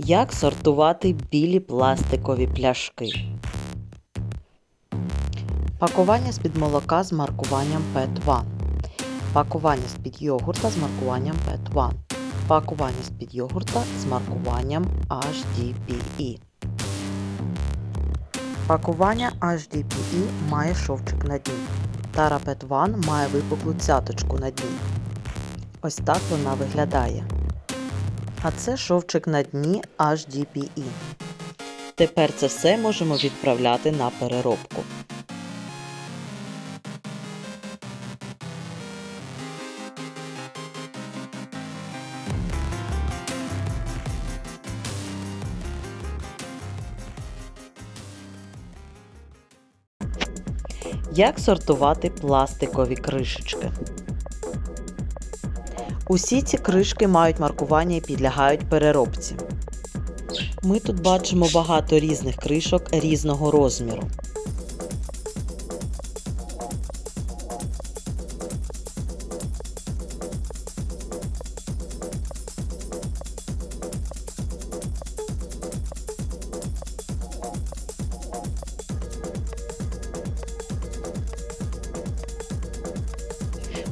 Як сортувати білі пластикові пляшки? Пакування з-під молока з маркуванням PET1. Пакування з-під йогурта з маркуванням PET1. Пакування з-під йогурта з маркуванням HDPE. Пакування HDPE має шовчик на дні. Тара PET1 має випуклу цяточку на дні. Ось так вона виглядає. А це шовчик на дні HDPE. Тепер це все можемо відправляти на переробку. Як сортувати пластикові кришечки? Усі ці кришки мають маркування і підлягають переробці. Ми тут бачимо багато різних кришок різного розміру.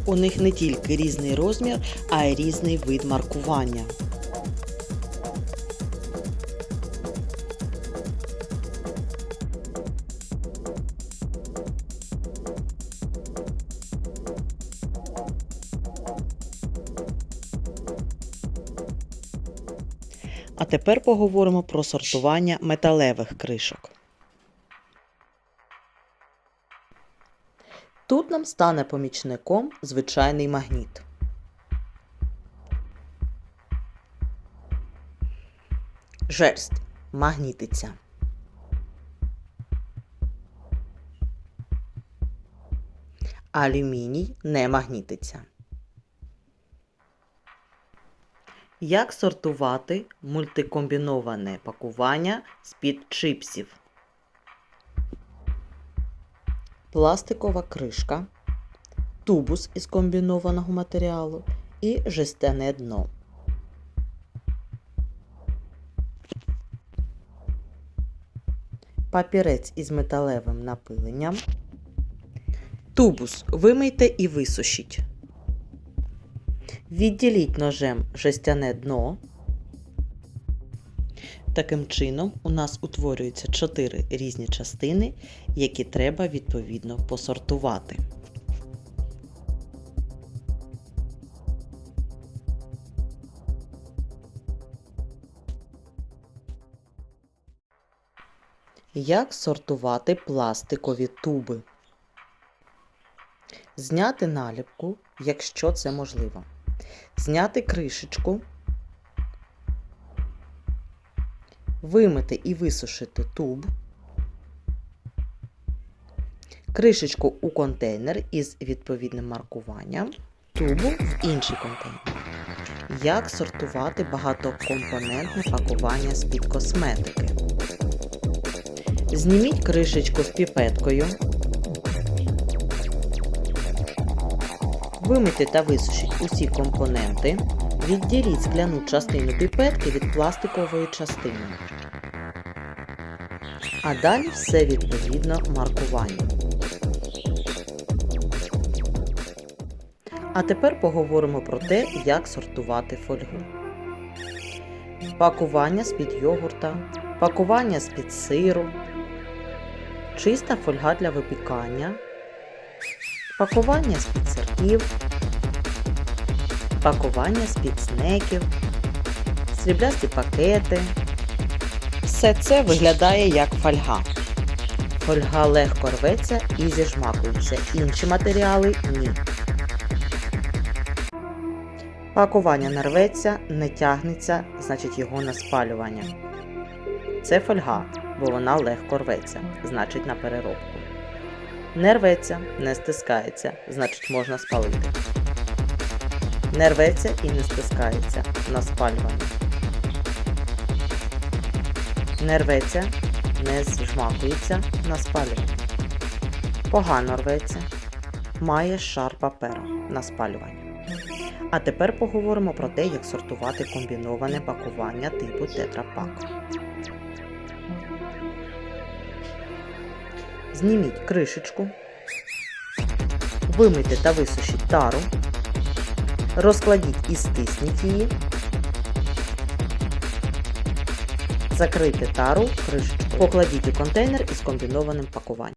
У них не тільки різний розмір, а й різний вид маркування. А тепер поговоримо про сортування металевих кришок. Тут нам стане помічником звичайний магніт. Жерсть магнітиться. Алюміній не магнітиться. Як сортувати мультикомбіноване пакування з-під чипсів? Пластикова кришка, тубус із комбінованого матеріалу і жестяне дно. Папірець із металевим напиленням. Тубус вимийте і висушіть. Відділіть ножем жестяне дно. Таким чином, у нас утворюються 4 різні частини, які треба відповідно посортувати. Як сортувати пластикові туби? Зняти наліпку, якщо це можливо. Зняти кришечку. Вимити і висушити туб. Кришечку у контейнер із відповідним маркуванням. Тубу в інший контейнер. Як сортувати багатокомпонентне пакування з-під косметики? Зніміть кришечку з піпеткою. Вимийте та висушіть усі компоненти. Відділіть скляну частину піпетки від пластикової частини. А далі все відповідно маркуванню. А тепер поговоримо про те, як сортувати фольгу. Пакування з-під йогурта, пакування з-під сиру, чиста фольга для випікання, пакування з-під сирків, пакування з-під снеків, сріблясті пакети. Все це виглядає як фольга. Фольга легко рветься і зіжмакується. Інші матеріали ні. Пакування не рветься, не тягнеться, значить його на спалювання. Це фольга, бо вона легко рветься, значить на переробку. Не рветься, не стискається, значить можна спалити. Не рветься і не стискається на спалювання. Не рветься, не зжмакується на спалювання. Погано рветься, має шар паперу на спалювання. А тепер поговоримо про те, як сортувати комбіноване пакування типу тетрапак. Зніміть кришечку, вимийте та висушіть тару, розкладіть і стисніть її, закрийте тару кришечкою, покладіть у контейнер із комбінованим пакуванням.